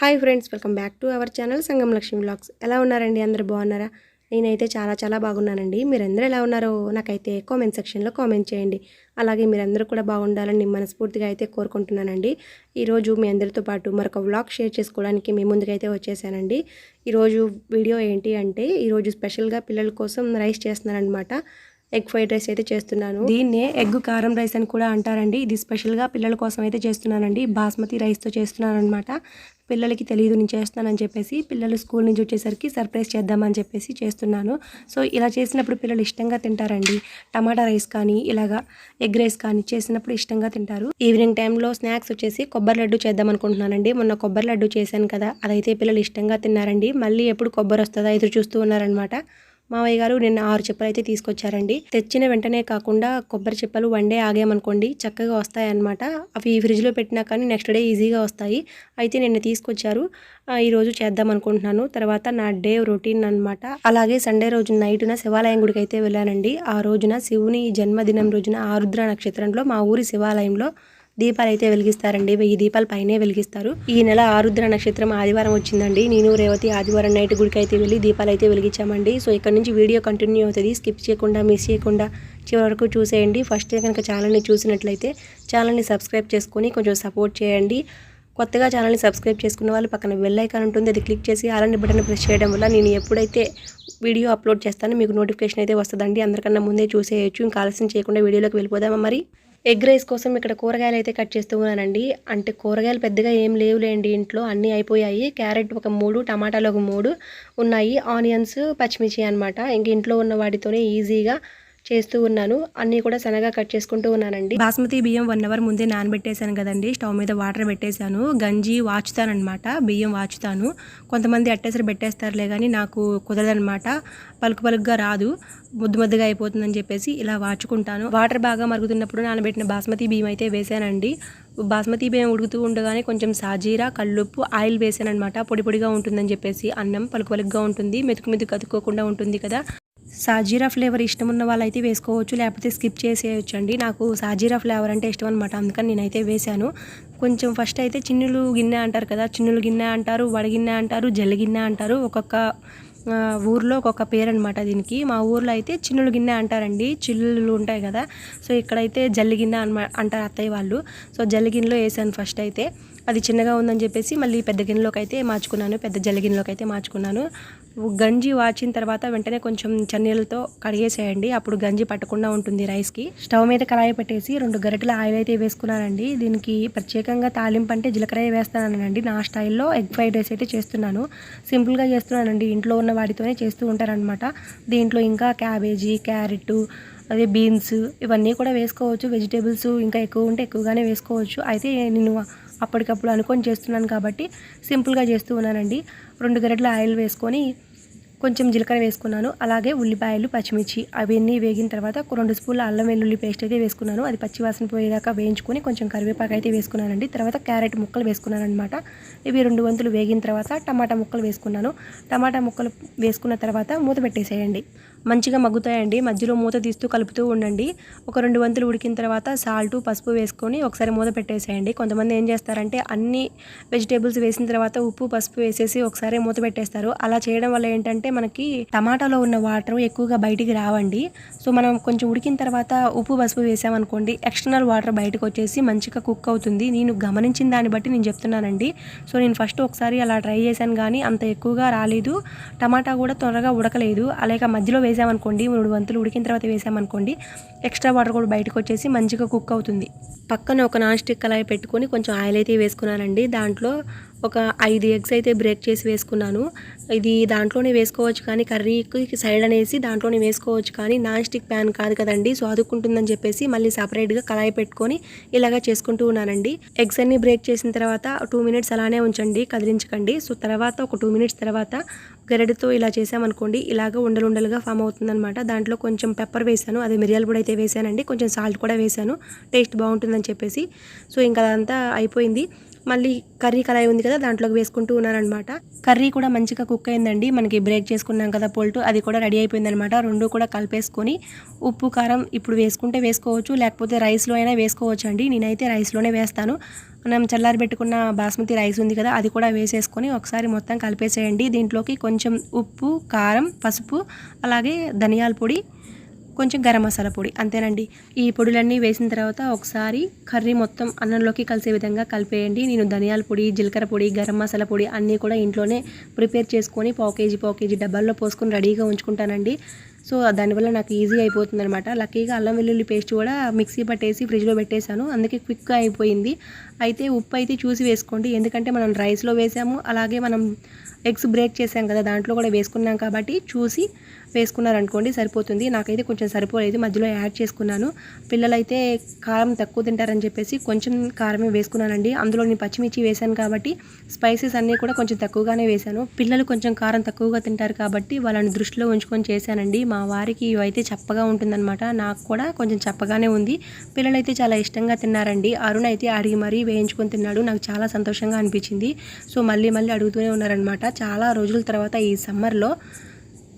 Hi friends welcome back to our channel Sangam Lakshmi blogs ఎలా ఉన్నారండి? అందరు బాగున్నారా? నేనైతే చాలా చాలా బాగున్నానండి. మీరందరూ ఎలా ఉన్నారో నాకైతే కామెంట్ సెక్షన్లో కామెంట్ చేయండి. అలాగే మీరందరూ కూడా బాగుండాలని మనస్ఫూర్తిగా అయితే కోరుకుంటున్నానండి. ఈరోజు మీ అందరితో పాటు మరొక వ్లాగ్ షేర్ చేసుకోవడానికి మీ ముందుకైతే వచ్చేసానండి. ఈరోజు వీడియో ఏంటి అంటే ఈరోజు స్పెషల్గా పిల్లల కోసం రైస్ చేస్తున్నానమాట ఎగ్ ఫ్రైడ్ రైస్ అయితే చేస్తున్నాను. దీన్నే ఎగ్ కారం రైస్ అని కూడా అంటారండి. ఇది స్పెషల్గా పిల్లల కోసం అయితే చేస్తున్నానండి. బాస్మతి రైస్తో చేస్తున్నాను అనమాట పిల్లలకి తెలియదు నేను చేస్తానని చెప్పేసి పిల్లలు స్కూల్ నుంచి వచ్చేసరికి సర్ప్రైజ్ చేద్దామని చెప్పేసి చేస్తున్నాను. సో ఇలా చేసినప్పుడు పిల్లలు ఇష్టంగా తింటారండి. టమాటా రైస్ కానీ ఇలాగా ఎగ్ రైస్ కానీ చేసినప్పుడు ఇష్టంగా తింటారు. ఈవినింగ్ టైంలో స్నాక్స్ వచ్చేసి కొబ్బరి లడ్డు చేద్దాం అనుకుంటున్నానండి. మొన్న కొబ్బరి లడ్డు చేశాను కదా అదైతే పిల్లలు ఇష్టంగా తిన్నారండి. మళ్ళీ ఎప్పుడు కొబ్బరి వస్తుందా ఎదురు చూస్తూ ఉన్నారనమాట మావయ్య గారు నిన్న ఆరు చెప్పలు అయితే తీసుకొచ్చారండి. తెచ్చిన వెంటనే కాకుండా కొబ్బరి చెప్పలు వన్ డే ఆగామనుకోండి చక్కగా వస్తాయన్నమాట. అవి ఫ్రిడ్జ్లో పెట్టినా కానీ నెక్స్ట్ డే ఈజీగా వస్తాయి. అయితే నిన్న తీసుకొచ్చారు. ఈరోజు చేద్దాం అనుకుంటున్నాను తర్వాత నా డే రొటీన్ అన్నమాట. అలాగే సండే రోజు నైట్న శివాలయం గుడికి అయితే వెళ్ళానండి. ఆ రోజున శివుని జన్మదినం రోజున ఆరుద్ర నక్షత్రంలో మా ఊరి శివాలయంలో దీపాలు అయితే వెలిగిస్తారండి. వెయ్యి దీపాలు పైనే వెలిగిస్తారు. ఈ నెల ఆరుద్ర నక్షత్రం ఆదివారం వచ్చిందండి. నేను రేవతి ఆదివారం నైట్ గుడికి అయితే వెళ్ళి దీపాలు అయితే వెలిగించామండి. సో ఇక్కడ నుంచి వీడియో కంటిన్యూ అవుతుంది. స్కిప్ చేయకుండా మిస్ చేయకుండా చివరి వరకు చూసేయండి. ఫస్ట్ కనుక ఛానల్ని చూసినట్లయితే ఛానల్ని సబ్స్క్రైబ్ చేసుకొని కొంచెం సపోర్ట్ చేయండి. కొత్తగా ఛానల్ని సబ్స్క్రైబ్ చేసుకున్న వాళ్ళు పక్కన బెల్ ఐకాన్ ఉంటుంది. అది క్లిక్ చేసి అలాంటి బటన్ ప్రెస్ చేయడం వల్ల నేను ఎప్పుడైతే వీడియో అప్లోడ్ చేస్తానో మీకు నోటిఫికేషన్ అయితే వస్తుందండి. అందరికన్నా ముందే చూసేయచ్చు. ఇంకా ఆలస్యం చేయకుండా వీడియోలోకి వెళ్ళిపోదామా మరి? ఎగ్ రైస్ కోసం ఇక్కడ కూరగాయలు అయితే కట్ చేస్తూ ఉన్నానండి. అంటే కూరగాయలు పెద్దగా ఏం లేవులేండి ఇంట్లో అన్నీ అయిపోయాయి. క్యారెట్ ఒక మూడు టమాటాలు ఒక మూడు ఉన్నాయి. ఆనియన్స్ పచ్చిమిర్చి అనమాట ఇంక ఇంట్లో ఉన్న వాటితోనే ఈజీగా చేస్తూ ఉన్నాను. అన్నీ కూడా సన్నగా కట్ చేసుకుంటూ ఉన్నానండి. బాస్మతి బియ్యం వన్ అవర్ ముందే నానబెట్టేశాను కదండి. స్టవ్ మీద వాటర్ పెట్టేశాను. గంజి వాచుతానమాట బియ్యం వాచుతాను. కొంతమంది అట్టేసరి పెట్టేస్తారులే కానీ నాకు కుదరదనమాట పలుకు పలుకుగా రాదు. ముద్దు ముద్దుగా అయిపోతుందని చెప్పేసి ఇలా వాచుకుంటాను. వాటర్ బాగా మరుగుతున్నప్పుడు నానబెట్టిన బాస్మతి బియ్యం అయితే వేసానండి బాస్మతి బియ్యం ఉడుకుతూ ఉండగానే కొంచెం సాజీరా కల్లుప్పు ఆయిల్ వేసానమాట పొడి పొడిగా ఉంటుందని చెప్పేసి అన్నం పలుకు పలుకుగా ఉంటుంది. మెతుకు మెతుకు కతుక్కోకుండా ఉంటుంది కదా. సాజీరా ఫ్లేవర్ ఇష్టం ఉన్న వాళ్ళైతే వేసుకోవచ్చు లేకపోతే స్కిప్ చేసేయచ్చు అండి నాకు సాజీరా ఫ్లేవర్ అంటే ఇష్టం అనమాట అందుకని నేనైతే వేశాను. కొంచెం ఫస్ట్ అయితే చిన్నులు గిన్నె అంటారు కదా చిన్నులు గిన్నె అంటారు వడగిన్నె అంటారు జల్లి గిన్నె అంటారు ఒక్కొక్క ఊర్లో ఒక్కొక్క పేరు అనమాట దీనికి. మా ఊర్లో అయితే చిన్నులు గిన్నె అంటారండి చిల్లులు ఉంటాయి కదా. సో ఇక్కడైతే జల్లి గిన్నె అనమా అంటారు అత్తయ్య వాళ్ళు. సో జల్లి గిన్నెలో వేసాను ఫస్ట్ అయితే. అది చిన్నగా ఉందని చెప్పేసి మళ్ళీ పెద్ద గిన్నెలోకి అయితే మార్చుకున్నాను పెద్ద జలగిన్నెలోకి గిన్నెలోకి అయితే మార్చుకున్నాను. గంజి వాచిన తర్వాత వెంటనే కొంచెం చన్నీళ్ళతో కడిగేసేయండి. అప్పుడు గంజి పట్టకుండా ఉంటుంది రైస్కి. స్టవ్ మీద కళాయి పెట్టేసి రెండు గరిటెల ఆయిల్ అయితే వేసుకున్నానండి. దీనికి ప్రత్యేకంగా తాలింపు అంటే జీలకర్ర వేస్తానండి నా స్టైల్లో ఎగ్ ఫ్రైడ్ రైస్ అయితే చేస్తున్నాను. సింపుల్గా చేస్తున్నానండి. ఇంట్లో ఉన్న వాటితోనే చేస్తూ ఉంటారనమాట దీంట్లో ఇంకా క్యాబేజీ క్యారెట్ అదే బీన్స్ ఇవన్నీ కూడా వేసుకోవచ్చు. వెజిటేబుల్స్ ఇంకా ఎక్కువ ఉంటే ఎక్కువగానే వేసుకోవచ్చు. అయితే నేను అప్పటికప్పుడు అనుకొని చేస్తున్నాను కాబట్టి సింపుల్గా చేస్తూ ఉన్నానండి. రెండు గరిటెల ఆయిల్ వేసుకొని కొంచెం జీలకర్ర వేసుకున్నాను. అలాగే ఉల్లిపాయలు పచ్చిమిర్చి అవన్నీ వేగిన తర్వాత రెండు స్పూన్ల అల్లం వెల్లుల్లి పేస్ట్ అయితే వేసుకున్నాను. అది పచ్చివాసన పోయేదాకా వేయించుకొని కొంచెం కరివేపాకు అయితే వేసుకున్నానండి. తర్వాత క్యారెట్ ముక్కలు వేసుకున్నాను అనమాట ఇవి రెండు వంతులు వేగిన తర్వాత టమాటా ముక్కలు వేసుకున్నాను. టమాటా ముక్కలు వేసుకున్న తర్వాత మూత పెట్టేసేయండి. మంచిగా మగ్గుతాయండి. మధ్యలో మూత తీస్తూ కలుపుతూ ఉండండి. ఒక రెండు వంతులు ఉడికిన తర్వాత సాల్ట్ పసుపు వేసుకొని ఒకసారి మూత పెట్టేసేయండి. కొంతమంది ఏం చేస్తారంటే అన్ని వెజిటేబుల్స్ వేసిన తర్వాత ఉప్పు పసుపు వేసేసి ఒకసారి మూత పెట్టేస్తారు. అలా చేయడం వల్ల ఏంటంటే మనకి టమాటాలో ఉన్న వాటర్ ఎక్కువగా బయటికి రావండి. సో మనం కొంచెం ఉడికిన తర్వాత ఉప్పు పసుపు వేసామనుకోండి ఎక్స్టర్నల్ వాటర్ బయటకు వచ్చేసి మంచిగా కుక్ అవుతుంది. నేను గమనించిన దాన్ని బట్టి నేను చెప్తున్నానండి. సో నేను ఫస్ట్ ఒకసారి అలా ట్రై చేశాను కానీ అంత ఎక్కువగా రాలేదు. టమాటా కూడా త్వరగా ఉడకలేదు. అలాగే మధ్యలో వేసామనుకోండి మూడు వంతులు ఉడికిన తర్వాత వేసామనుకోండి ఎక్స్ట్రా వాటర్ కూడా బయటకు వచ్చేసి మంచిగా కుక్ అవుతుంది. పక్కన ఒక నాన్ స్టిక్ కళాయి పెట్టుకొని కొంచెం ఆయిల్ అయితే వేసుకున్నానండి. దాంట్లో ఒక ఐదు ఎగ్స్ అయితే బ్రేక్ చేసి వేసుకున్నాను. ఇది దాంట్లోనే వేసుకోవచ్చు కానీ కర్రీకి సైడ్ అనేసి దాంట్లోనే వేసుకోవచ్చు కానీ నాన్ స్టిక్ ప్యాన్ కాదు కదండి. సో అదుకుంటుందని చెప్పేసి మళ్ళీ సపరేట్గా కళాయి పెట్టుకొని ఇలాగా చేసుకుంటూ ఉన్నానండి. ఎగ్స్ అన్ని బ్రేక్ చేసిన తర్వాత టూ మినిట్స్ అలానే ఉంచండి కదిలించకండి. సో తర్వాత ఒక టూ మినిట్స్ తర్వాత గరిటెతో ఇలా చేసామనుకోండి ఇలాగ ఉండలు ఉండలుగా ఫామ్ అవుతుందనమాట దాంట్లో కొంచెం పెప్పర్ వేసాను అదే మిరియాల పొడి అయితే వేసానండి కొంచెం సాల్ట్ కూడా వేసాను టేస్ట్ బాగుంటుందని చెప్పేసి. సో ఇంకా అదంతా అయిపోయింది. మళ్ళీ కర్రీ కళాయి ఉంది కదా దాంట్లోకి వేసుకుంటూ ఉన్నారనమాట కర్రీ కూడా మంచిగా కుక్ అయిందండి. మనకి బ్రేక్ చేసుకున్నాం కదా పోల్టు అది కూడా రెడీ అయిపోయిందనమాట రెండు కూడా కలిపేసుకొని ఉప్పు కారం ఇప్పుడు వేసుకుంటే వేసుకోవచ్చు లేకపోతే రైస్లో అయినా వేసుకోవచ్చు అండి. నేనైతే రైస్లోనే వేస్తాను. మనం చల్లారి పెట్టుకున్న బాస్మతి రైస్ ఉంది కదా అది కూడా వేసేసుకొని ఒకసారి మొత్తం కలిపేసేయండి. దీంట్లోకి కొంచెం ఉప్పు కారం పసుపు అలాగే ధనియాల పొడి కొంచెం గరం మసాలా పొడి. అంతేనండి. ఈ పొడులన్నీ వేసిన తర్వాత ఒకసారి కర్రీ మొత్తం అన్నంలోకి కలిసే విధంగా కలిపేయండి. నేను ధనియాల పొడి జీలకర్ర పొడి గరం మసాలా పొడి అన్నీ కూడా ఇంట్లోనే ప్రిపేర్ చేసుకొని పావు కేజీ పావు కేజీ డబ్బాల్లో పోసుకొని రెడీగా ఉంచుకుంటానండి. సో దానివల్ల నాకు ఈజీ అయిపోతుంది అనమాట లక్కీగా అల్లం వెల్లుల్లి పేస్ట్ కూడా మిక్సీ పట్టేసి ఫ్రిడ్జ్లో పెట్టేశాను. అందుకే క్విక్గా అయిపోయింది. అయితే ఉప్పు అయితే చూసి వేసుకోండి. ఎందుకంటే మనం రైస్లో వేసాము. అలాగే మనం ఎగ్స్ బ్రేక్ చేసాం కదా దాంట్లో కూడా వేసుకున్నాం కాబట్టి చూసి వేసుకున్నారనుకోండి సరిపోతుంది. నాకైతే కొంచెం సరిపోలేదు. మధ్యలో యాడ్ చేసుకున్నాను. పిల్లలైతే కారం తక్కువ తింటారని చెప్పేసి కొంచెం కారమే వేసుకున్నానండి. అందులో నేను పచ్చిమిర్చి వేశాను కాబట్టి స్పైసెస్ అన్నీ కూడా కొంచెం తక్కువగానే వేశాను. పిల్లలు కొంచెం కారం తక్కువగా తింటారు కాబట్టి వాళ్ళని దృష్టిలో ఉంచుకొని చేశానండి. మా వారికి ఇవైతే చప్పగా ఉంటుందన్నమాట. నాకు కూడా కొంచెం చప్పగానే ఉంది. పిల్లలైతే చాలా ఇష్టంగా తిన్నారండి. అరుణ్ అయితే అడిగి మరీ వేయించుకొని తిన్నాడు. నాకు చాలా సంతోషంగా అనిపించింది. సో మళ్ళీ మళ్ళీ అడుగుతూనే ఉన్నారనమాట చాలా రోజుల తర్వాత ఈ సమ్మర్లో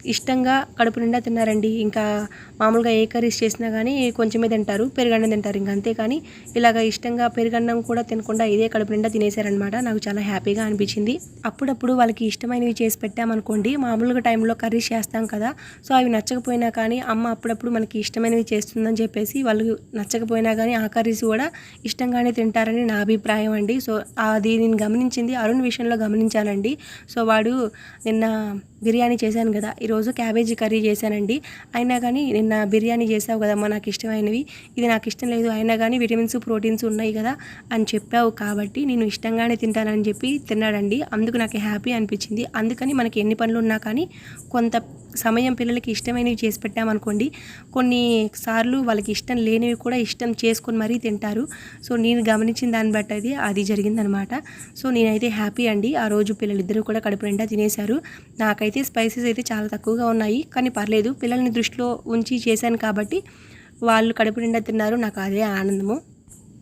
ఇష్టంగా కడుపు నిండా తిన్నారండి. ఇంకా మామూలుగా ఏ కర్రీస్ చేసినా కానీ కొంచెమే తింటారు పెరుగన్నం తింటారు. ఇంకా అంతేకాని ఇలాగ ఇష్టంగా పెరుగన్నం కూడా తినకుండా ఇదే కడుపు నిండా తినేశారనమాట. నాకు చాలా హ్యాపీగా అనిపించింది. అప్పుడప్పుడు వాళ్ళకి ఇష్టమైనవి చేసి పెట్టామనుకోండి మామూలుగా టైంలో కర్రీస్ చేస్తాం కదా సో అవి నచ్చకపోయినా కానీ అమ్మ అప్పుడప్పుడు మనకి ఇష్టమైనవి చేస్తుందని చెప్పేసి వాళ్ళు నచ్చకపోయినా కానీ ఆ కర్రీస్ కూడా ఇష్టంగానే తింటారని నా అభిప్రాయం అండి. సో అది నేను గమనించింది అరుణ్ విషయంలో గమనించానండి. సో వాడు నిన్న బిర్యానీ చేశాను కదా ఈరోజు క్యాబేజీ కర్రీ చేశానండి. అయినా కానీ నిన్న బిర్యానీ చేసావు కదమ్మా నాకు ఇష్టమైనవి. ఇది నాకు ఇష్టం లేదు అయినా కానీ విటమిన్స్ ప్రోటీన్స్ ఉన్నాయి కదా అని చెప్పావు కాబట్టి నేను ఇష్టంగానే తింటానని చెప్పి తిన్నాడండి. అందుకు నాకు హ్యాపీ అనిపించింది. అందుకని మనకి ఎన్ని పనులు ఉన్నా కానీ కొంత సమయం పిల్లలకి ఇష్టమైనవి చేసి పెట్టామనుకోండి కొన్ని సార్లు వాళ్ళకి ఇష్టం లేనివి కూడా ఇష్టం చేసుకొని మరీ తింటారు. సో నేను గమనించిన దాన్ని బట్టి అది అది జరిగిందనమాట. సో నేనైతే హ్యాపీ అండి. ఆ రోజు పిల్లలిద్దరూ కూడా కడుపు నిండా తినేశారు. నాకైతే స్పైసెస్ అయితే చాలా తక్కువగా ఉన్నాయి. కానీ పర్లేదు పిల్లల్ని దృష్టిలో ఉంచి చేశాను కాబట్టి వాళ్ళు కడుపు నిండా తిన్నారు నాకు అదే ఆనందము.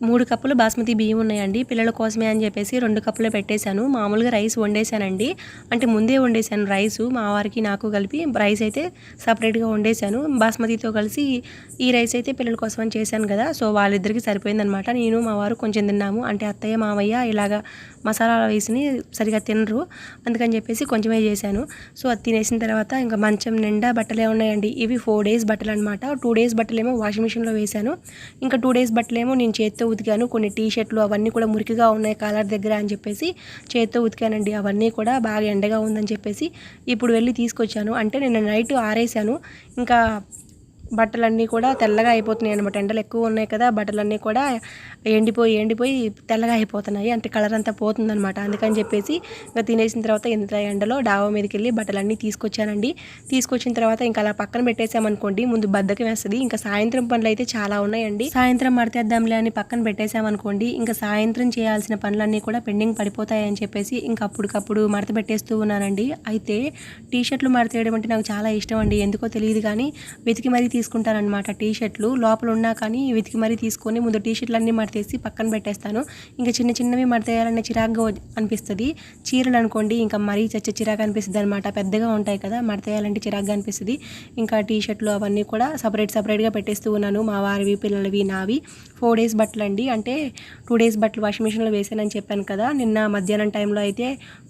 మూడు కప్పులు బాస్మతి బియ్యం ఉన్నాయండి. పిల్లల కోసమే అని చెప్పేసి రెండు కప్పులు పెట్టేశాను. మామూలుగా రైస్ వండేశానండి. అంటే ముందే వండేశాను రైస్. మా వారికి నాకు కలిపి రైస్ అయితే సపరేట్గా వండేశాను. బాస్మతితో కలిసి ఈ రైస్ అయితే పిల్లల కోసం అని చేశాను కదా. సో వాళ్ళిద్దరికి సరిపోయిందనమాట. నేను మా వారు కొంచెం తిన్నాము. అంటే అత్తయ్య మామయ్య ఇలాగా మసాలా వేసిని సరిగా తినరు. అందుకని చెప్పేసి కొంచెమే చేశాను. సో అది తినేసిన తర్వాత ఇంకా మంచం నిండా బట్టలే ఉన్నాయండి. ఇవి ఫోర్ డేస్ బట్టలు అనమాట టూ డేస్ బట్టలేమో వాషింగ్ మిషన్లో వేశాను. ఇంకా టూ డేస్ బట్టలేమో నేను చేత్తో ఉతికాను. కొన్ని టీ షర్ట్లు అవన్నీ కూడా మురికిగా ఉన్నాయి కాలర్ దగ్గర అని చెప్పేసి చేత్తో ఉతికానండి. అవన్నీ కూడా బాగా ఎండగా ఉందని చెప్పేసి ఇప్పుడు వెళ్ళి తీసుకొచ్చాను. అంటే నేను నైట్ ఆరేసాను. ఇంకా బట్టలన్నీ కూడా తెల్లగా అయిపోతున్నాయి అనమాట ఎండలు ఎక్కువ ఉన్నాయి కదా బట్టలన్నీ కూడా ఎండిపోయి ఎండిపోయి తెల్లగా అయిపోతున్నాయి. అంటే కలర్ అంతా పోతుందనమాట అందుకని చెప్పేసి ఇంకా తినేసిన తర్వాత ఇంత ఎండలో డాబా మీదకి వెళ్ళి బట్టలన్నీ తీసుకొచ్చానండి. తీసుకొచ్చిన తర్వాత ఇంకా అలా పక్కన పెట్టేసామనుకోండి ముందు బద్దకం వేస్తుంది. ఇంకా సాయంత్రం పనులు అయితే చాలా ఉన్నాయండి. సాయంత్రం మడతేద్దాంలే అని పక్కన పెట్టేసామనుకోండి ఇంకా సాయంత్రం చేయాల్సిన పనులన్నీ కూడా పెండింగ్ పడిపోతాయని చెప్పేసి ఇంకా అప్పటికప్పుడు మడత పెట్టేస్తూ ఉన్నానండి. అయితే టీ షర్ట్లు మడతేయడం అంటే నాకు చాలా ఇష్టం అండి. ఎందుకో తెలియదు కానీ వెతికి మరీ తీసుకుంటానమాట టీ షర్ట్లు లోపల ఉన్నా కానీ వెతికి మరీ తీసుకొని ముందు టీ షర్ట్లు అన్నీ మడతేసి పక్కన పెట్టేస్తాను. ఇంకా చిన్న చిన్నవి మడతేయాలనే చిరాగ్గా అనిపిస్తుంది. చీరలు అనుకోండి ఇంకా మరీ చచ్చ చిరాకు అనిపిస్తుంది అనమాట పెద్దగా ఉంటాయి కదా మడతేయాలంటే చిరాగ్గా అనిపిస్తుంది. ఇంకా టీ షర్ట్లు అవన్నీ కూడా సపరేట్ సపరేట్గా పెట్టేస్తూ ఉన్నాను. మా వారివి పిల్లలవి నావి. ఫోర్ డేస్ బట్టలు అండి అంటే టూ డేస్ బట్టలు వాషింగ్ మిషన్లో వేసానని చెప్పాను కదా నిన్న మధ్యాహ్నం టైంలో అయితే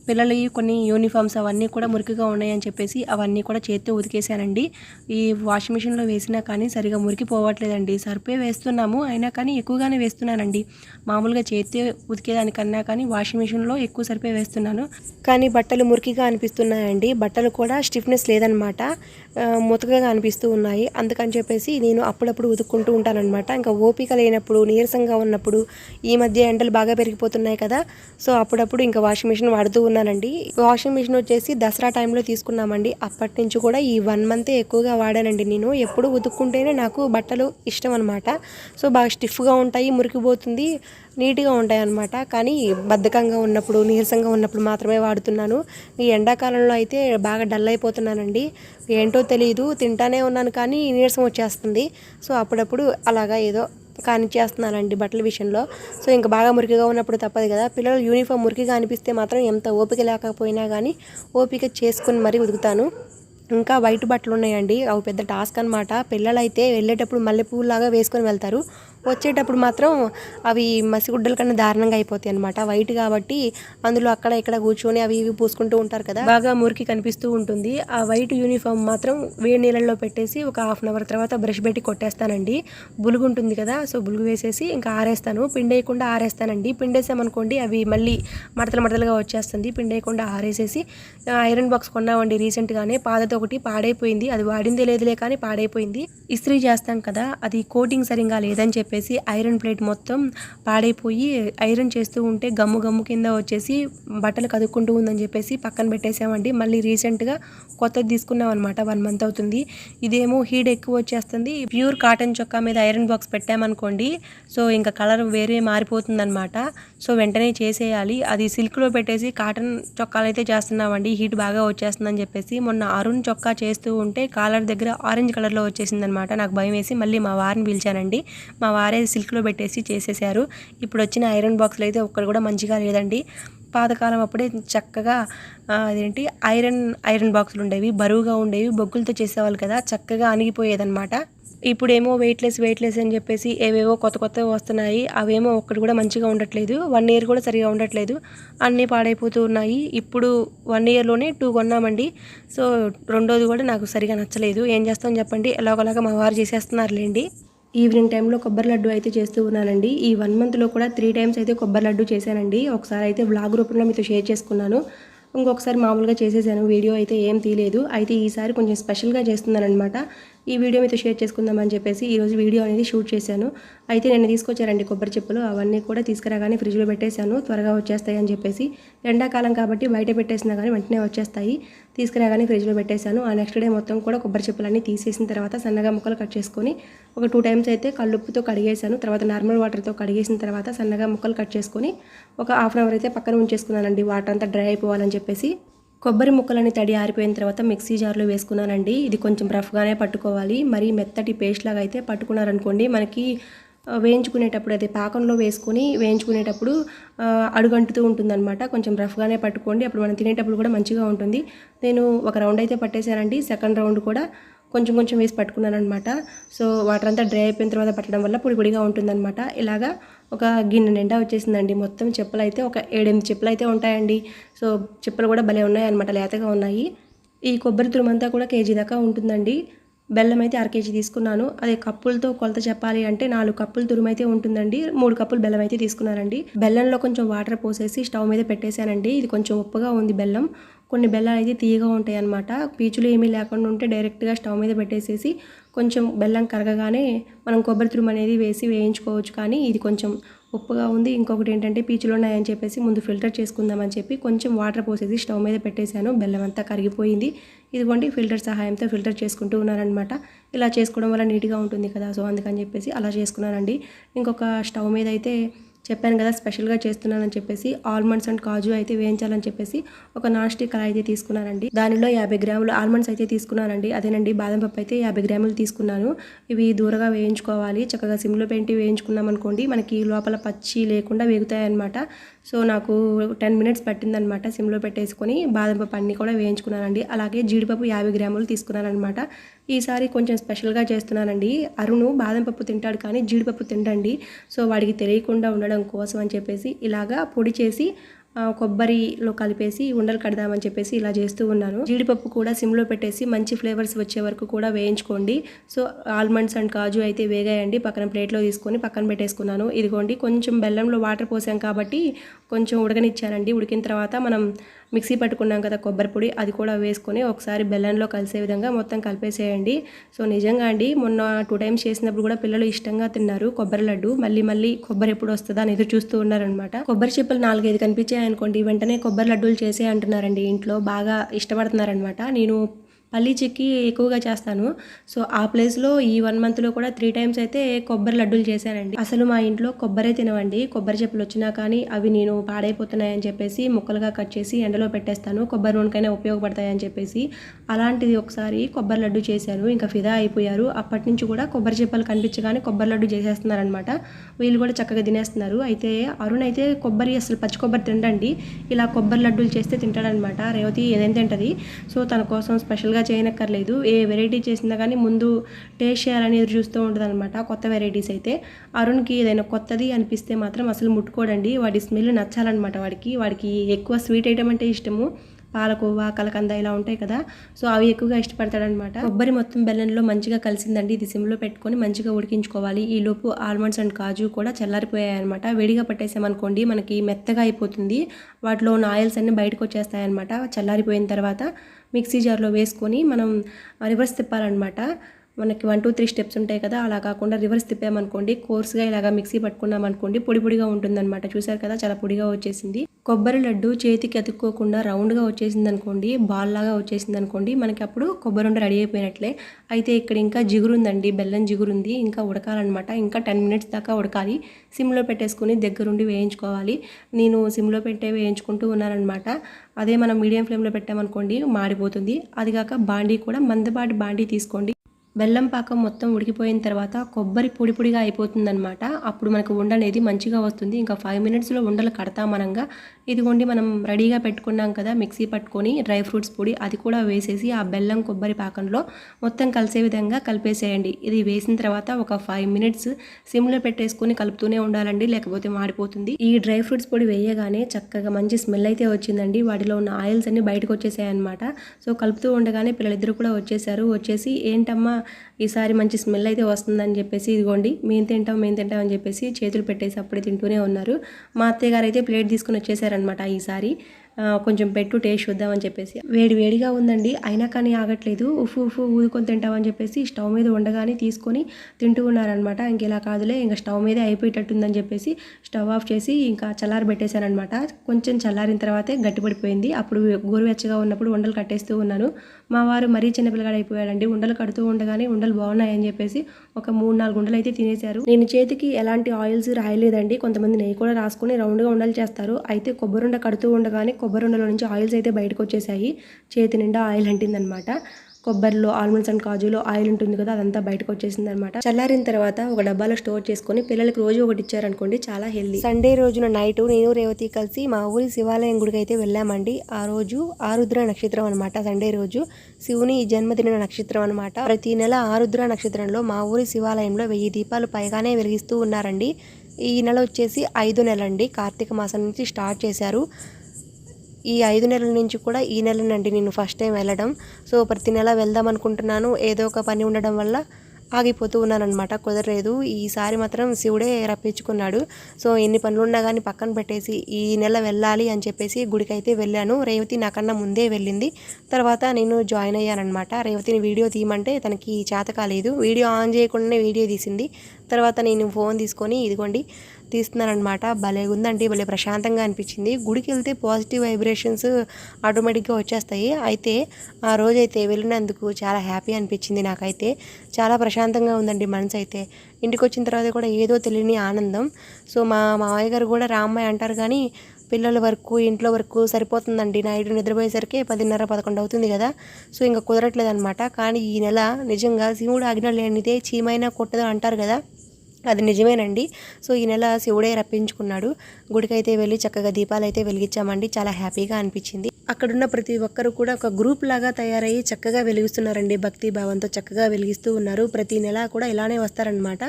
పిల్లలవి కొన్ని యూనిఫామ్స్ అవన్నీ కూడా మురికిగా ఉన్నాయని చెప్పేసి అవన్నీ కూడా చేత్తో ఉతికేశానండి. ఈ వాషింగ్ మిషన్లో వేసినా కానీ సరిగా మురికి పోవట్లేదండి సర్పే వేస్తున్నాము అయినా కానీ ఎక్కువగానే వేస్తున్నానండి. మామూలుగా చేతితో ఉతికేదానికన్నా కానీ వాషింగ్ మిషన్లో ఎక్కువ సరిపోయి వేస్తున్నాను. కానీ బట్టలు మురికిగా అనిపిస్తున్నాయండి. బట్టలు కూడా స్టిఫ్నెస్ లేదనమాట. ముతకగా అనిపిస్తూ ఉన్నాయి. అందుకని చెప్పేసి నేను అప్పుడప్పుడు ఉతుక్కుంటూ ఉంటానన్నమాట. ఇంకా ఓపిక లేనప్పుడు నీరసంగా ఉన్నప్పుడు ఈ మధ్య ఎండలు బాగా పెరిగిపోతున్నాయి కదా. సో అప్పుడప్పుడు ఇంకా వాషింగ్ మిషన్ వాడుతూ ఉన్నానండి వాషింగ్ మిషన్ వచ్చేసి దసరా టైంలో తీసుకున్నామండి. అప్పటి నుంచి కూడా ఈ వన్ మంత్ ఎక్కువగా వాడానండి నేను. ఎప్పుడు ఉతుక్కుంటేనే నాకు బట్టలు ఇష్టం అనమాట సో బాగా స్టిఫ్గా ఉంటాయి మురికిపోతుంది నీట్గా ఉంటాయి అనమాట కానీ బద్ధకంగా ఉన్నప్పుడు నీరసంగా ఉన్నప్పుడు మాత్రమే వాడుతున్నాను. ఈ ఎండాకాలంలో అయితే బాగా డల్ అయిపోతున్నానండి. ఏంటో తెలియదు తింటానే ఉన్నాను కానీ నీరసం వచ్చేస్తుంది. సో అప్పుడప్పుడు అలాగా ఏదో కానీ బట్టల విషయంలో. సో ఇంకా బాగా మురికిగా ఉన్నప్పుడు తప్పదు కదా. పిల్లలు యూనిఫామ్ మురికిగా అనిపిస్తే మాత్రం ఎంత ఓపిక లేకపోయినా కానీ ఓపిక చేసుకొని మరీ ఉదుకుతాను ఇంకా వైట్ బట్టలు ఉన్నాయండి అవి పెద్ద టాస్క్ అనమాట పిల్లలైతే వెళ్ళేటప్పుడు మల్లెపూలాగా వేసుకొని వెళ్తారు. వచ్చేటప్పుడు మాత్రం అవి మసిగుడ్డల కన్నా దారుణంగా అయిపోతాయి అనమాట వైట్ కాబట్టి అందులో అక్కడ ఇక్కడ కూర్చొని అవి ఇవి పూసుకుంటూ ఉంటారు కదా. బాగా మురికి కనిపిస్తూ ఉంటుంది. ఆ వైట్ యూనిఫామ్ మాత్రం వేడి నీళ్ళల్లో పెట్టేసి ఒక హాఫ్ అన్ అవర్ తర్వాత బ్రష్ పెట్టి కొట్టేస్తానండి. బులుగు ఉంటుంది కదా సో బులుగు వేసేసి ఇంకా ఆరేస్తాను. పిండేయకుండా ఆరేస్తానండి. పిండేసామనుకోండి అవి మళ్ళీ మడతలు మడతలుగా వచ్చేస్తుంది. పిండేయకుండా ఆరేసేసి ఐరన్ బాక్స్ కొన్నామండి రీసెంట్గానే. పాదతో ఒకటి పాడైపోయింది. అది వాడిందే లేదులే కానీ పాడైపోయింది. ఇస్త్రీ చేస్తాం కదా అది కోటింగ్ సరిగా లేదని చెప్పి చెప్పేసి ఐరన్ ప్లేట్ మొత్తం పాడైపోయి ఐరన్ చేస్తూ ఉంటే గమ్ము గమ్ము కింద వచ్చేసి బట్టలు కదుక్కుంటూ ఉందని చెప్పేసి పక్కన పెట్టేసామండి మళ్ళీ రీసెంట్గా కొత్తది తీసుకున్నాం అనమాట వన్ మంత్ అవుతుంది. ఇదేమో హీట్ ఎక్కువ వచ్చేస్తుంది. ప్యూర్ కాటన్ చొక్కా మీద ఐరన్ బాక్స్ పెట్టామనుకోండి సో ఇంకా కలర్ వేరే మారిపోతుంది అనమాట సో వెంటనే చేసేయాలి. అది సిల్క్లో పెట్టేసి కాటన్ చొక్కాలు అయితే చేస్తున్నామండి. హీట్ బాగా వచ్చేస్తుందని చెప్పేసి మొన్న అరుణ్ చొక్కా చేస్తూ ఉంటే కాలర్ దగ్గర ఆరెంజ్ కలర్లో వచ్చేసింది అనమాట నాకు భయం వేసి మళ్ళీ మా వారిని పిలిచానండి. మా వారే సిల్క్లో పెట్టేసి చేసేసారు. ఇప్పుడు వచ్చిన ఐరన్ బాక్స్లు అయితే ఒక్కడు కూడా మంచిగా లేదండి. పాతకాలం అప్పుడే చక్కగా అదేంటి ఐరన్ ఐరన్ బాక్సులు ఉండేవి. బరువుగా ఉండేవి. బొగ్గులతో చేసేవాళ్ళు కదా చక్కగా అణిగిపోయేదన్నమాట. ఇప్పుడేమో వెయిట్లెస్ వెయిట్లెస్ అని చెప్పేసి ఏవేవో కొత్త కొత్తవి వస్తున్నాయి. అవేమో ఒక్కటి కూడా మంచిగా ఉండట్లేదు. వన్ ఇయర్ కూడా సరిగా ఉండట్లేదు. అన్నీ పాడైపోతూ ఉన్నాయి. ఇప్పుడు వన్ ఇయర్లోనే టూ కొన్నామండి. సో రెండోది కూడా నాకు సరిగా నచ్చలేదు. ఏం చేస్తాం చెప్పండి? ఎలాగోలాగా మా వారు చేసేస్తున్నారులేండి. ఈవినింగ్ టైంలో కొబ్బరి లడ్డు అయితే చేస్తూ ఉన్నానండి. ఈ వన్ మంత్లో కూడా త్రీ టైమ్స్ అయితే కొబ్బరి లడ్డు చేశానండి. ఒకసారి అయితే వ్లాగ్ రూపంలో మీతో షేర్ చేసుకున్నాను. ఇంకొకసారి మామూలుగా చేసేసాను. వీడియో అయితే ఏం తీయలేదు. అయితే ఈసారి కొంచెం స్పెషల్గా చేస్తున్నాను అనమాట ఈ వీడియో మీతో షేర్ చేసుకుందామని చెప్పేసి ఈరోజు వీడియో అనేది షూట్ చేశాను. అయితే నేను తీసుకొచ్చారండి కొబ్బరి చెప్పులు అవన్నీ కూడా తీసుకురాగానే ఫ్రిడ్జ్లో పెట్టేశాను. త్వరగా వచ్చేస్తాయి అని చెప్పేసి ఎండాకాలం కాబట్టి బయట పెట్టేసినా కానీ వెంటనే వచ్చేస్తాయి. తీసుకురాగానే ఫ్రిడ్జ్లో పెట్టేశాను. ఆ నెక్స్ట్ డే మొత్తం కూడా కొబ్బరి చెప్పులన్నీ తీసేసిన తర్వాత సన్నగా ముక్కలు కట్ చేసుకొని ఒక టూ టైమ్స్ అయితే కళ్ళుప్పుతో కడిగేశాను. తర్వాత నార్మల్ వాటర్తో కడిగేసిన తర్వాత సన్నగా ముక్కలు కట్ చేసుకొని ఒక హాఫ్ అన్ అవర్ అయితే పక్కన ఉంచేసుకున్నానండి. వాటర్ అంతా డ్రై అయిపోవాలని చెప్పేసి కొబ్బరి ముక్కలని తడి ఆరిపోయిన తర్వాత మిక్సీ జార్లో వేసుకున్నానండి. ఇది కొంచెం రఫ్గానే పట్టుకోవాలి. మరి మెత్తటి పేస్ట్ లాగా అయితే పట్టుకున్నారనుకోండి మనకి వేయించుకునేటప్పుడు అది పాకంలో వేసుకొని వేయించుకునేటప్పుడు అడుగంటుతూ ఉంటుందన్నమాట. కొంచెం రఫ్గానే పట్టుకోండి. అప్పుడు మనం తినేటప్పుడు కూడా మంచిగా ఉంటుంది. నేను ఒక రౌండ్ అయితే పట్టేశానండి. సెకండ్ రౌండ్ కూడా కొంచెం కొంచెం వేసి పట్టుకున్నాను అనమాట సో వాటర్ అంతా డ్రై అయిపోయిన తర్వాత పట్టడం వల్ల పొడి పొడిగా ఉంటుందన్నమాట. ఇలాగా ఒక గిన్నె నిండా వచ్చేసిందండి. మొత్తం చెప్పులు అయితే ఒక ఏడెనిమిది చెప్పులు అయితే ఉంటాయండి. సో చెప్పులు కూడా భలే ఉన్నాయి అనమాట లేతగా ఉన్నాయి. ఈ కొబ్బరి తురుమంతా కూడా కేజీ దాకా ఉంటుందండి. బెల్లం అయితే అర కేజీ తీసుకున్నాను. అదే కప్పులతో కొలత చెప్పాలి అంటే నాలుగు కప్పులు తురుమైతే ఉంటుందండి. మూడు కప్పులు బెల్లం అయితే తీసుకున్నానండి. బెల్లంలో కొంచెం వాటర్ పోసేసి స్టవ్ మీద పెట్టేశానండి. ఇది కొంచెం ఉప్పుగా ఉంది బెల్లం. కొన్ని బెల్లాలు అయితే తీయగా ఉంటాయి అన్నమాట పీచులు ఏమీ లేకుండా ఉంటే డైరెక్ట్గా స్టవ్ మీద పెట్టేసేసి కొంచెం బెల్లం కరగగానే మనం కొబ్బరి తురుము అనేది వేసి వేయించుకోవచ్చు. కానీ ఇది కొంచెం ఉప్పుగా ఉంది. ఇంకొకటి ఏంటంటే పీచులు ఉన్నాయని చెప్పేసి ముందు ఫిల్టర్ చేసుకుందామని చెప్పి కొంచెం వాటర్ పోసేసి స్టవ్ మీద పెట్టేశాను. బెల్లం అంతా కరిగిపోయింది. ఇదిగోండి ఫిల్టర్ సహాయంతో ఫిల్టర్ చేసుకుంటూ ఉన్నారనమాట ఇలా చేసుకోవడం వల్ల నీట్గా ఉంటుంది కదా. సో అందుకని చెప్పేసి అలా చేసుకున్నానండి. ఇంకొక స్టవ్ మీద అయితే చెప్పాను కదా స్పెషల్గా చేస్తున్నానని చెప్పేసి ఆల్మండ్స్ అండ్ కాజు అయితే వేయించాలని చెప్పేసి ఒక నాన్ స్టిక్ కళాయి అయితే తీసుకున్నానండి. దానిలో యాభై గ్రాములు ఆల్మండ్స్ అయితే తీసుకున్నానండి. అదేనండి బాదం పప్పు అయితే యాభై గ్రాములు తీసుకున్నాను. ఇవి దూరగా వేయించుకోవాలి. చక్కగా సిమ్లో పెట్టి వేయించుకున్నాం అనుకోండి మనకి లోపల పచ్చి లేకుండా వేగుతాయన్నమాట. సో నాకు టెన్ మినిట్స్ పట్టిందనమాట సిమ్లో పెట్టేసుకొని బాదం పప్పు అన్నీ కూడా వేయించుకున్నానండి. అలాగే జీడిపప్పు యాభై గ్రాములు తీసుకున్నానమాట ఈసారి కొంచెం స్పెషల్గా చేస్తున్నానండి. అరుణు బాదం పప్పు తింటాడు కానీ జీడిపప్పు తిండండి సో వాడికి తెలియకుండా ఉండడం కోసం అని చెప్పేసి ఇలాగా పొడి చేసి కొబ్బరిలో కలిపేసి ఉండలు కడదామని చెప్పేసి ఇలా చేస్తూ ఉన్నాను జీడిపప్పు కూడా సిమ్లో పెట్టేసి మంచి ఫ్లేవర్స్ వచ్చే వరకు కూడా వేయించుకోండి. సో ఆల్మండ్స్ అండ్ కాజు అయితే వేగాయండి. పక్కన ప్లేట్లో తీసుకొని పక్కన పెట్టేసుకున్నాను. ఇదిగోండి కొంచెం బెల్లంలో వాటర్ పోసాం కాబట్టి కొంచెం ఉడకనిచ్చానండి. ఉడికిన తర్వాత మనం మిక్సీ పట్టుకున్నాం కదా కొబ్బరి పొడి అది కూడా వేసుకొని ఒకసారి బెల్లంలో కలిసే విధంగా మొత్తం కలిపేసేయండి. సో నిజంగా అండి మొన్న టూ టైమ్స్ చేసినప్పుడు కూడా పిల్లలు ఇష్టంగా తిన్నారు కొబ్బరి లడ్డు. మళ్ళీ మళ్ళీ కొబ్బరి ఎప్పుడు వస్తుందా అని ఎదురు చూస్తూ ఉన్నారనమాట కొబ్బరి చిప్పలు నాలుగైదు కనిపించాయి అనుకోండి వెంటనే కొబ్బరి లడ్డూలు చేసే అంటున్నారండి ఇంట్లో. బాగా ఇష్టపడుతున్నారనమాట నేను పల్లీ చిక్కి ఎక్కువగా చేస్తాను. సో ఆ ప్లేస్లో ఈ వన్ మంత్లో కూడా త్రీ టైమ్స్ అయితే కొబ్బరి లడ్డూలు చేశానండి. అసలు మా ఇంట్లో కొబ్బరే తినవండి. కొబ్బరి చెప్పులు వచ్చినా కానీ అవి నేను పాడైపోతున్నాయని చెప్పేసి ముక్కలుగా కట్ చేసి ఎండలో పెట్టేస్తాను. కొబ్బరి నూనెకైనా ఉపయోగపడతాయని చెప్పేసి అలాంటిది ఒకసారి కొబ్బరి లడ్డు చేశారు ఇంకా ఫిదా అయిపోయారు. అప్పటి నుంచి కూడా కొబ్బరి చెప్పలు కనిపించగానే కొబ్బరి లడ్డు చేసేస్తున్నారనమాట వీళ్ళు కూడా చక్కగా తినేస్తున్నారు. అయితే అరుణ్ అయితే కొబ్బరి అసలు పచ్చి కొబ్బరి తిండండి ఇలా కొబ్బరి లడ్డూలు చేస్తే తింటాడనమాట రేవతి ఏదైనా తింటది? సో తన కోసం స్పెషల్గా చేయనక్కర్లేదు. ఏ వెరైటీ చేసినా కానీ ముందు టేస్ట్ చేయాలని ఎదురు చూస్తూ ఉంటుందన్నమాట కొత్త వెరైటీస్ అయితే. అరుణ్కి ఏదైనా కొత్తది అనిపిస్తే మాత్రం అసలు ముట్టుకోడండి. వాడి స్మెల్ నచ్చాలన్నమాట వాడికి. వాడికి ఎక్కువ స్వీట్ ఐటమ్ అంటే ఇష్టము. పాలకోవా కలకంద ఇలా ఉంటాయి కదా. సో అవి ఎక్కువగా ఇష్టపడతాడనమాట కొబ్బరి మొత్తం బెల్లంలో మంచిగా కలిసిందండి. ఇది సిమ్లో పెట్టుకొని మంచిగా ఉడికించుకోవాలి. ఈ లోపు ఆల్మండ్స్ అండ్ కాజు కూడా చల్లారిపోయాయి అనమాట వేడిగా పట్టేసామనుకోండి మనకి మెత్తగా అయిపోతుంది. వాటిలో ఉన్న ఆయిల్స్ అన్నీ బయటకు వచ్చేస్తాయన్నమాట. చల్లారిపోయిన తర్వాత మిక్సీ జార్లో వేసుకొని మనం రివర్స్ తిప్పాలన్నమాట. మనకి వన్ టూ త్రీ స్టెప్స్ ఉంటాయి కదా అలా కాకుండా రివర్స్ తిప్పామనుకోండి కోర్స్గా ఇలాగా మిక్సీ పట్టుకున్నాం అనుకోండి పొడి పొడిగా ఉంటుందన్నమాట. చూసారు కదా చాలా పొడిగా వచ్చేసింది. కొబ్బరి లడ్డు చేతికి అతుక్కోకుండా రౌండ్గా వచ్చేసింది అనుకోండి బాల్ లాగా వచ్చేసింది అనుకోండి మనకి అప్పుడు కొబ్బరి ఉండ రెడీ అయిపోయినట్లే. అయితే ఇక్కడ ఇంకా జిగురు ఉందండి బెల్లం జిగురుంది ఇంకా ఉడకాలన్నమాట. ఇంకా టెన్ మినిట్స్ దాకా ఉడకాలి. సిమ్లో పెట్టేసుకుని దగ్గరుండి వేయించుకోవాలి. నేను సిమ్లో పెట్టే వేయించుకుంటూ ఉన్నానమాట అదే మనం మీడియం ఫ్లేమ్లో పెట్టామనుకోండి మాడిపోతుంది. అది కాక బాండీ కూడా మందపాటి బాండీ తీసుకోండి. బెల్లం పాకం మొత్తం ఉడికిపోయిన తర్వాత కొబ్బరి పొడి పొడిగా అయిపోతుందన్నమాట. అప్పుడు మనకు ఉండ అనేది మంచిగా వస్తుంది. ఇంకా ఫైవ్ మినిట్స్లో ఉండలు కడతామనంగా ఇదిగోండి మనం రెడీగా పెట్టుకున్నాం కదా మిక్సీ పట్టుకొని డ్రై ఫ్రూట్స్ పొడి అది కూడా వేసేసి ఆ బెల్లం కొబ్బరి పాకంలో మొత్తం కలిసే విధంగా కలిపేసేయండి. ఇది వేసిన తర్వాత ఒక ఫైవ్ మినిట్స్ సిమ్లో పెట్టేసుకొని కలుపుతూనే ఉండాలండి. లేకపోతే మాడిపోతుంది. ఈ డ్రై ఫ్రూట్స్ పొడి వేయగానే చక్కగా మంచి స్మెల్ అయితే వచ్చిందండి. వాటిలో ఉన్న ఆయిల్స్ అన్ని బయటకు వచ్చేసాయి అనమాట సో కలుపుతూ ఉండగానే పిల్లలిద్దరు కూడా వచ్చేసారు. వచ్చేసి ఏంటమ్మా ఈసారి మంచి స్మెల్ అయితే వస్తుందని చెప్పేసి ఇదిగోండి మేము తింటాం మేము తింటాం అని చెప్పేసి చేతులు పెట్టేసి అప్పుడే తింటూనే ఉన్నారు. మా అత్తయ్య గారు అయితే ప్లేట్ తీసుకుని వచ్చేసారనమాట ఈసారి. కొంచెం పెట్టు టేస్ట్ చూద్దామని చెప్పేసి. వేడి వేడిగా ఉందండి అయినా కానీ ఆగట్లేదు. ఉఫు ఉఫు ఊదుకొని తింటామని చెప్పేసి స్టవ్ మీద ఉండగానే తీసుకొని తింటూ ఉన్నారనమాట ఇంకెలా కాదులే ఇంకా స్టవ్ మీదే అయిపోయేటట్టుందని చెప్పేసి స్టవ్ ఆఫ్ చేసి ఇంకా చల్లారి పెట్టేశానమాట కొంచెం చల్లారిన తర్వాతే గట్టిపడిపోయింది. అప్పుడు గోరువెచ్చగా ఉన్నప్పుడు వండలు కట్టేస్తూ ఉన్నాను. మా వారు మరీ చిన్నపిల్లగాడు అయిపోయాడండి. ఉండలు కడుతూ ఉండగానే ఉండలు బాగున్నాయని చెప్పేసి ఒక మూడు నాలుగు ఉండలు అయితే తినేశారు. నేను చేతికి ఎలాంటి ఆయిల్స్ రాయలేదండి. కొంతమంది నెయ్యి కూడా రాసుకొని రౌండ్గా ఉండలు చేస్తారు. అయితే కొబ్బరుండ కడుతూ ఉండగానే కొబ్బరిండలో నుంచి ఆయిల్స్ అయితే బయటకు వచ్చేసాయి. చేతి నిండా ఆయిల్ అంటిందనమాట. కొబ్బరిలో ఆల్మండ్స్ అండ్ కాజులో ఆయిల్ ఉంటుంది కదా అదంతా బయటకు వచ్చేసింది అనమాట చల్లారిన తర్వాత ఒక డబ్బాలో స్టోర్ చేసుకొని పిల్లలకి రోజు ఒకటి ఇచ్చారనుకోండి చాలా హెల్దీ. సండే రోజున నైట్ నేను రేవతి కలిసి మా ఊరి శివాలయం గుడికి అయితే వెళ్ళామండి. ఆ రోజు ఆరుద్ర నక్షత్రం అనమాట సండే రోజు. శివుని జన్మదిన నక్షత్రం అనమాట ప్రతి నెల ఆరుద్ర నక్షత్రంలో మా ఊరి శివాలయంలో వెయ్యి దీపాలు పైగానే వెలిగిస్తూ ఉన్నారండి. ఈ నెల వచ్చేసి ఐదు నెలండి. కార్తీక మాసం నుంచి స్టార్ట్ చేశారు. ఈ ఐదు నెలల నుంచి కూడా ఈ నెలనండి నేను ఫస్ట్ టైం వెళ్ళడం. సో ప్రతి నెల వెళ్దాం అనుకుంటున్నాను. ఏదో ఒక పని ఉండడం వల్ల ఆగిపోతూ ఉన్నానమాట కుదరలేదు. ఈసారి మాత్రం శివుడే రప్పించుకున్నాడు. సో ఎన్ని పనులు ఉన్నా కానీ పక్కన పెట్టేసి ఈ నెల వెళ్ళాలి అని చెప్పేసి గుడికి అయితే వెళ్ళాను. రేవతి నాకన్నా ముందే వెళ్ళింది. తర్వాత నేను జాయిన్ అయ్యానమాట రేవతిని వీడియో తీయమంటే తనకి చేత కాలేదు వీడియో ఆన్ చేయకుండానే వీడియో తీసింది. తర్వాత నేను ఫోన్ తీసుకొని ఇదిగోండి తీస్తున్నారనమాట. భలే ఉందండి భలే ప్రశాంతంగా అనిపించింది. గుడికి వెళ్తే పాజిటివ్ వైబ్రేషన్స్ ఆటోమేటిక్గా వచ్చేస్తాయి. అయితే ఆ రోజైతే వెళ్ళినందుకు చాలా హ్యాపీ అనిపించింది నాకైతే. చాలా ప్రశాంతంగా ఉందండి మనసు అయితే ఇంటికి వచ్చిన తర్వాత కూడా ఏదో తెలియని ఆనందం. సో మా మావయ్య గారు కూడా రామ్మాయి అంటారు కానీ పిల్లల వరకు ఇంట్లో వరకు సరిపోతుందండి. నైట్ నిద్రపోయేసరికి పదిన్నర పదకొండు అవుతుంది కదా. సో ఇంకా కుదరట్లేదు అనమాట కానీ ఈ నెల నిజంగా శివుడు ఆజ్ఞ లేనిదే చీమైనా కొట్టదు అంటారు కదా. అది నిజమేనండి. సో ఈ నెల శివుడే రప్పించుకున్నాడు. గుడికైతే వెళ్ళి చక్కగా దీపాలు అయితే వెలిగించామండి. చాలా హ్యాపీగా అనిపించింది. అక్కడున్న ప్రతి ఒక్కరు కూడా ఒక గ్రూప్ లాగా తయారయ్యి చక్కగా వెలిగిస్తున్నారండి. భక్తి భావంతో చక్కగా వెలిగిస్తూ ఉన్నారు. ప్రతి నెల కూడా ఇలానే వస్తారనమాట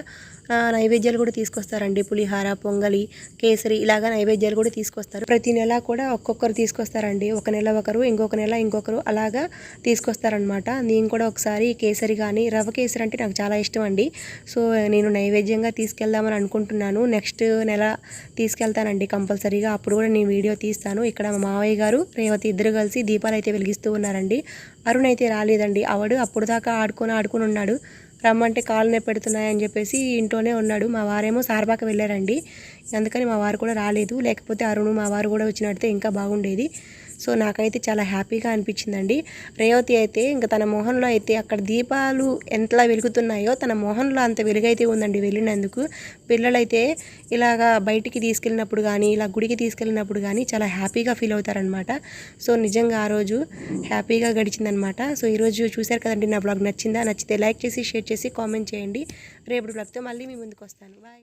నైవేద్యాలు కూడా తీసుకొస్తారండి. పులిహార పొంగలి కేసరి ఇలాగా నైవేద్యాలు కూడా తీసుకొస్తారు. ప్రతి నెల కూడా ఒక్కొక్కరు తీసుకొస్తారండి. ఒక నెల ఒకరు ఇంకొక నెల ఇంకొకరు అలాగా తీసుకొస్తారనమాట నేను కూడా ఒకసారి కేసరి కానీ రవ్వ కేసరి అంటే నాకు చాలా ఇష్టం అండి. సో నేను నైవేద్యంగా తీసుకెళ్దామని అనుకుంటున్నాను. నెక్స్ట్ నెల తీసుకెళ్తానండి కంపల్సరీగా. అప్పుడు కూడా నేను వీడియో తీస్తాను. ఇక్కడ మా మావయ్య గారు రేవతి ఇద్దరు కలిసి దీపాలు అయితే వెలిగిస్తూ ఉన్నారండి. అరుణ్ అయితే రాలేదండి. ఆవిడ అప్పుడు దాకా ఆడుకొని ఆడుకొని ఉన్నాడు. రమ్మంటే కాళ్ళు నొప్పి పెడుతున్నాయని చెప్పేసి ఇంట్లోనే ఉన్నాడు. మా వారేమో సార్బాక వెళ్ళారండి. అందుకని మా వారు కూడా రాలేదు. లేకపోతే అరుణ్ మా వారు కూడా వచ్చినట్టే ఇంకా బాగుండేది. సో నాకైతే చాలా హ్యాపీగా అనిపించిందండి. రేవతి అయితే ఇంకా తన మొహంలో అయితే అక్కడ దీపాలు ఎంతలా వెలుగుతున్నాయో తన మొహంలో అంత వెలుగైతే ఉందండి వెళ్ళినందుకు. పిల్లలైతే ఇలాగా బయటికి తీసుకెళ్ళినప్పుడు కానీ ఇలా గుడికి తీసుకెళ్ళినప్పుడు కానీ చాలా హ్యాపీగా ఫీల్ అవుతారనమాట సో నిజంగా ఆ రోజు హ్యాపీగా గడిచిందనమాట సో ఈరోజు చూశారు కదండి నా బ్లాగ్ నచ్చిందా? నచ్చితే లైక్ చేసి షేర్ చేసి కామెంట్ చేయండి. రేపు బ్లాగ్తో మళ్ళీ మీ ముందుకు వస్తాను. బాయ్.